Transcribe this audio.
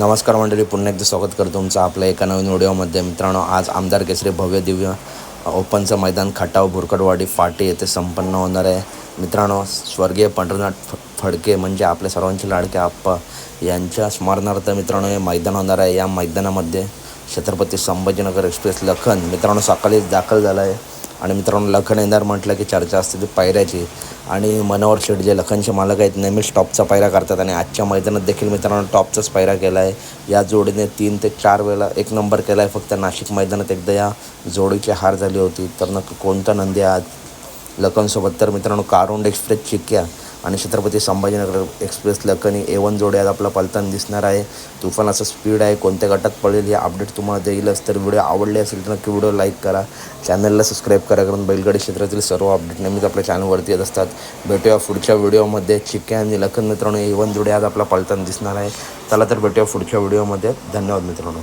नमस्कार मंडळी पुन्हा एकदा स्वागत करतो तुमचं आपल्या एका नवीन व्हिडिओमध्ये मित्रांनो आज आमदार केसरी भव्य दिव्य ओपनचं मैदान खटाव भुरकटवाडी फाटे येथे संपन्न होणार आहे. मित्रांनो स्वर्गीय पंढरनाथ फडके म्हणजे आपल्या सर्वांचे लाडके आप्पा यांच्या स्मरणार्थ मित्रांनो हे मैदान होणार आहे. या मैदानामध्ये छत्रपती संभाजीनगर एक्सप्रेस लखन मित्रांनो सकाळीच दाखल झाला आहे आणि मित्रांनो लखन येणार म्हटलं की चर्चा असते ती पायऱ्याची. आणि मनोहर शेठ जे लखनचे मालक आहेत नेहमीच टॉपचा पायरा करतात. आणि आजच्या मैदानात देखील मित्रांनो टॉपचाच पायरा केला आहे या जोडीने तीन ते चार वेळा एक नंबर केला आहे फक्त नाशिक मैदानात एकदा या जोडीची हार झाली होती. तर नक्की कोणता नंदी आहात? लखनसोबत तर मित्रांनो कारुंड एक्सप्रेस चिक्या. आणि छत्रपती संभाजीनगर एक्सप्रेस लखनी ए वन जोड्यात आज आपला पलताना दिसणार आहे. तुफानाचा स्पीड आहे. कोणत्या गटात पडेल हे अपडेट तुम्हाला देईलच. तर व्हिडिओ आवडले असेल तर नक्की व्हिडिओ लाईक करा. चॅनलला सबस्क्राईब करा कारण बैलगाडी क्षेत्रातील सर्व अपडेट नेहमीच आपल्या चॅनलवरती येत असतात. भेटूया पुढच्या व्हिडिओमध्ये चिक्या आणि लखन मित्रांनो ए वन जोड्यात आज आपला पलताना दिसणार आहे. चला तर भेटूया पुढच्या व्हिडिओमध्ये धन्यवाद मित्रांनो.